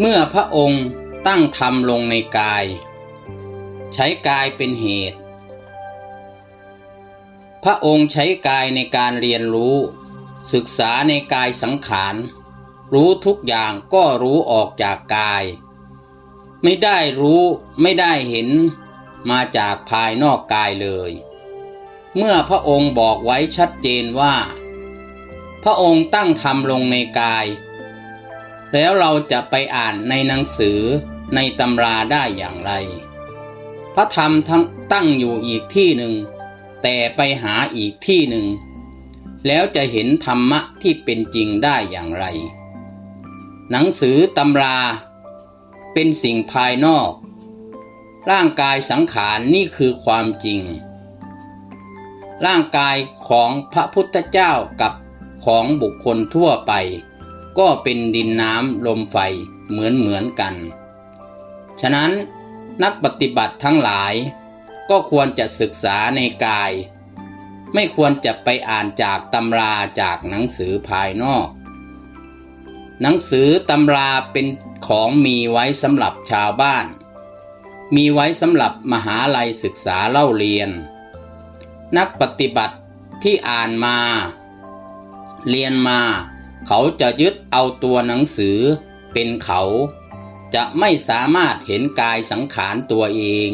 เมื่อพระองค์ตั้งธรรมลงในกาย ใช้กายเป็นเหตุ พระองค์ใช้กายในการเรียนรู้ ศึกษาในกายสังขาร รู้ทุกอย่างก็รู้ออกจากกาย ไม่ได้รู้ไม่ได้เห็นมาจากภายนอกกายเลย เมื่อพระองค์บอกไว้ชัดเจนว่า พระองค์ตั้งธรรมลงในกาย แล้วเราจะไปอ่านในหนังสือในตำราได้อย่างไร พระธรรมทั้งตั้งอยู่อีกที่หนึ่ง แต่ไปหาอีกที่หนึ่ง แล้วจะเห็นธรรมะที่เป็นจริงได้อย่างไร หนังสือตำราเป็นสิ่งภายนอก ร่างกายสังขารนี่คือความจริง ร่างกายของพระพุทธเจ้ากับของบุคคลทั่วไป ก็เป็นดินน้ำลมไฟเหมือนเหมือนกัน ฉะนั้นนักปฏิบัติทั้งหลาย ก็ควรจะศึกษาในกาย ไม่ควรจะไปอ่านจากตำราจากหนังสือภายนอก หนังสือตำราเป็นของมีไว้สำหรับชาวบ้าน มีไว้สำหรับมหาลัยศึกษาเล่าเรียน นักปฏิบัติที่อ่านมา เรียนมา เขาจะยึดเอาตัวหนังสือเป็นเขา จะไม่สามารถเห็นกายสังขารตัวเอง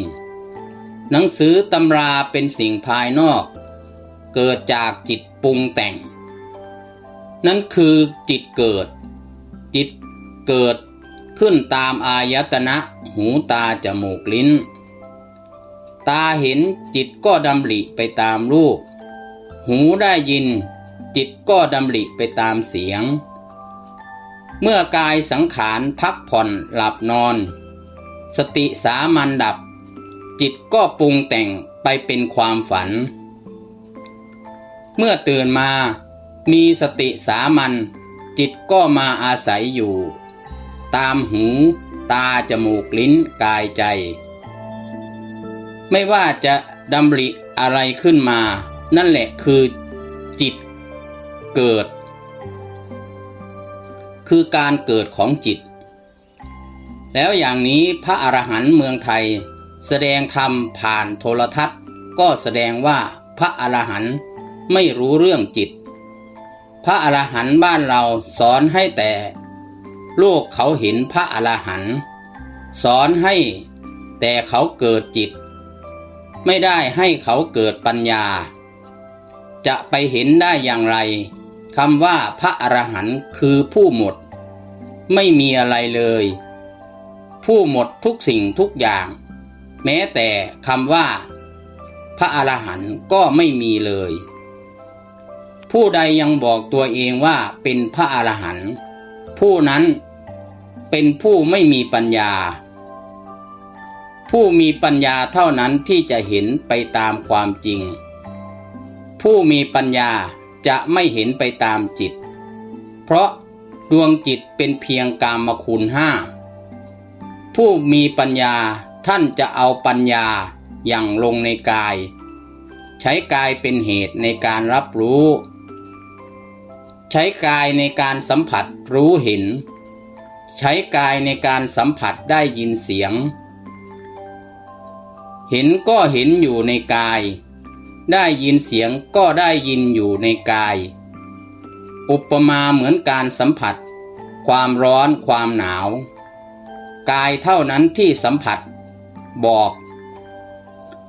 หนังสือตำราเป็นสิ่งภายนอก เกิดจากจิตปรุงแต่ง นั่นคือจิตเกิด จิตเกิดขึ้นตามอายตนะหูตาจมูกลิ้น ตาเห็นจิตก็ดำริไปตามรูป หูได้ยิน จิตก็ดำริไปตามเสียง เมื่อกายสังขารพักผ่อนหลับนอน สติสามัญดับ จิตก็ปรุงแต่งไปเป็นความฝัน เมื่อตื่นมามีสติสามัญจิตก็มาอาศัยอยู่ ตามหู ตาจมูกลิ้นกายใจ ไม่ว่าจะดำริอะไรขึ้นมา นั่นแหละคือจิต เกิด คือการเกิดของจิต แล้วอย่างนี้พระอรหันต์เมืองไทย แสดงธรรมผ่านโทรทัศน์ ก็แสดงว่าพระอรหันต์ไม่รู้เรื่องจิต พระอรหันต์บ้านเราสอนให้แต่ โลกเขาเห็นพระอรหันต์สอนให้แต่เขาเกิดจิต ไม่ได้ให้เขาเกิดปัญญา จะไปเห็นได้อย่างไร คำว่าพระอรหันต์คือผู้หมด ไม่มีอะไรเลย ผู้หมดทุกสิ่งทุกอย่าง แม้แต่คำว่า พระอรหันต์ก็ไม่มีเลย ผู้ใดยังบอกตัวเองว่าเป็นพระอรหันต์ผู้นั้นเป็นผู้ไม่มีปัญญา ผู้มีปัญญาเท่านั้นที่จะเห็นไปตามความจริง ผู้มีปัญญา จะไม่เห็นไปตามจิต เพราะดวงจิตเป็นเพียงกามคุณห้า ผู้มีปัญญาท่านจะเอาปัญญาอย่างลงในกาย ใช้กายเป็นเหตุในการรับรู้ ใช้กายในการสัมผัสรู้เห็น ใช้กายในการสัมผัสได้ยินเสียง เห็นก็เห็นอยู่ในกาย ได้ยินเสียงก็ได้ยินอยู่ในกาย อุปมาเหมือนการสัมผัส ความร้อนความหนาว กายเท่านั้นที่สัมผัส บอก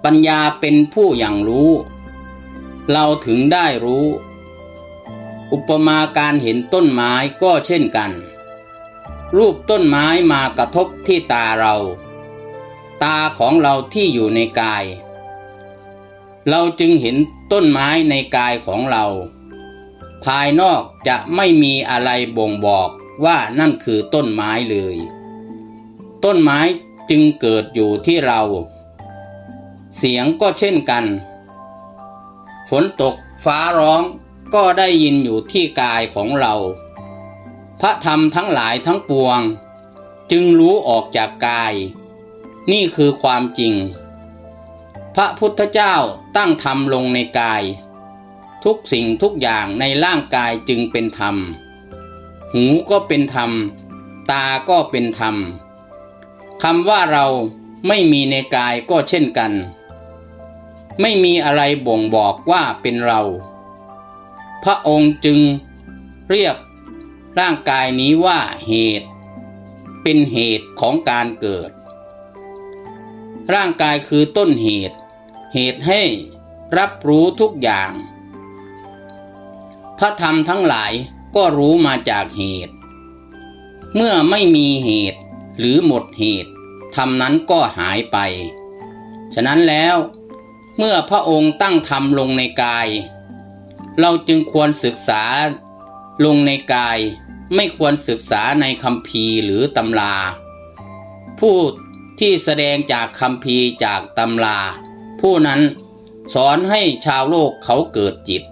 ปัญญาเป็นผู้อย่างรู้ เราถึงได้รู้ อุปมาการเห็นต้นไม้ก็เช่นกัน รูปต้นไม้มากระทบที่ตาเรา ตาของเราที่อยู่ในกาย เราจึงเห็นต้นไม้ในกายของเรา ภายนอกจะไม่มีอะไรบ่งบอกว่านั่นคือต้นไม้เลย ต้นไม้จึงเกิดอยู่ที่เรา เสียงก็เช่นกัน ฝนตกฟ้าร้องก็ได้ยินอยู่ที่กายของเรา พระธรรมทั้งหลายทั้งปวง จึงรู้ออกจากกาย นี่คือความจริง พระพุทธเจ้า ตั้งธรรมลงในกาย ทุกสิ่งทุกอย่างในร่างกายจึงเป็นธรรม หูก็เป็นธรรม ตาก็เป็นธรรมคำว่าเราไม่มีในกายก็เช่นกัน ไม่มีอะไรบ่งบอกว่าเป็นเรา พระองค์จึงเรียกร่างกายนี้ว่าเหตุ เป็นเหตุของการเกิด ร่างกายคือต้นเหตุ เหตุให้รับรู้ทุกอย่าง พระธรรมทั้งหลายก็รู้มาจากเหตุ เมื่อไม่มีเหตุหรือหมดเหตุธรรมนั้นก็หายไป ฉะนั้นแล้วเมื่อพระองค์ตั้งธรรมลงในกาย เราจึงควรศึกษาลงในกายไม่ควรศึกษาในคำพีหรือตำรา ผู้ที่แสดงจากคำพีจากตำรา ผู้นั้นสอนให้ชาวโลกเขาเกิดจิต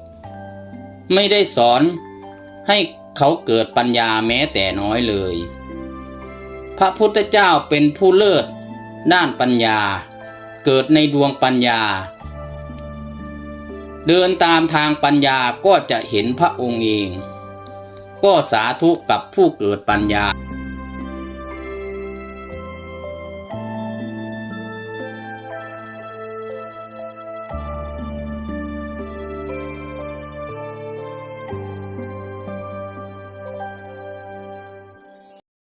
ไม่ได้สอนให้เขาเกิดปัญญาแม้แต่น้อยเลย พระพุทธเจ้าเป็นผู้เลิศด้านปัญญา เกิดในดวงปัญญา เดินตามทางปัญญาก็จะเห็นพระองค์เอง ก็สาธุกับผู้เกิดปัญญา